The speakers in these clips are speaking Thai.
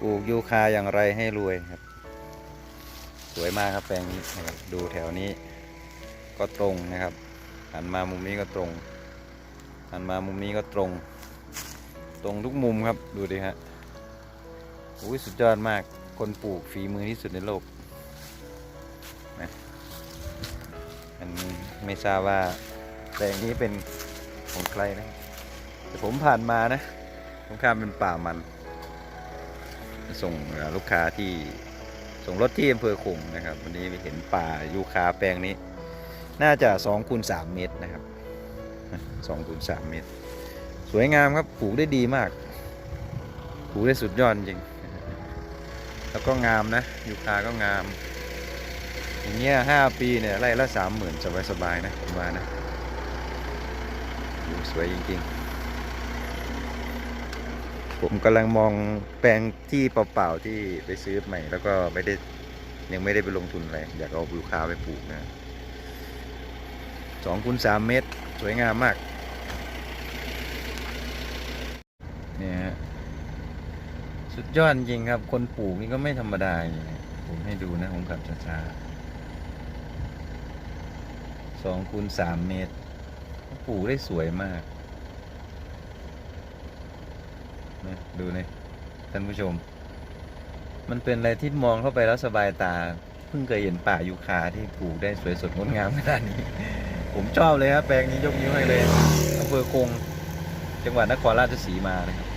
ปลูกยูคาอย่างไรให้รวยครับ สวยมากครับแปลงนี้นะครับดูแถวนี้ก็ตรงนะครับหันมามุมนี้ก็ตรงหันมามุมนี้ก็ตรง ตรงทุกมุมครับดูดิฮะอุ้ยสุดยอดมากคนปลูกฝีมือที่สุดในโลกนะอันนี้ไม่ทราบว่าแปลงนี้เป็นของใครนะแต่ผมผ่านมานะผมข้ามเป็นป่ามัน ส่งลูกค้าที่ส่งรถที่อำเภอคงนะครับ วันนี้เห็นป่ายูคาแปลงนี้ น่าจะ2คูณ3เมตรนะครับ2คูณ3เมตร สวยงามครับปลูกได้ดีมากปลูกได้สุดยอดจริง แล้วก็งามนะยูคาก็งาม อย่างเงี้ยห้าปีเนี่ยไร่ละสามหมื่นสบายๆนะผมว่านะสวยจริงๆ ผมกำลังมองแปลงที่เปล่าๆที่ไปซื้อใหม่ แล้วก็ไม่ได้ยังไม่ได้ไปลงทุนอะไรอยากเอายูคาไปปลูกนะสองคูณสามเมตร สวยงามมากเนี่ยฮะสุดยอดจริงครับ คนปลูกนี่ก็ไม่ธรรมดาจริงผมให้ดูนะผมขับช้าๆสองคูณสามเมตร ปลูกได้สวยมาก นะดูนี่ท่านผู้ชม มันเป็นอะไรที่มองเข้าไปแล้วสบายตา เพิ่งเคยเห็นป่ายูคาที่ปลูกได้สวยสดงดงามขนาดนี้ ผมชอบเลยครับแปลงนี้ยกนิ้วให้เลยอำเภอคง จังหวัดนครราชสีมานะครับ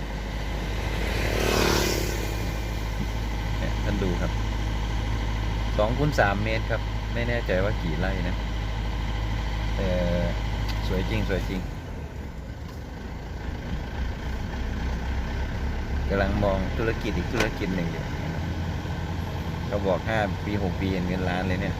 เนี่ยท่านดูครับสองคูณสามเมตรครับ ไม่แน่ใจว่ากี่ไร่นะแต่สวยจริงสวยจริง กำลังมองธุรกิจอีกธุรกิจหนึ่งอยู่นะบเขาบอกห้าปีหกปีเงินล้านเลยเนี่ย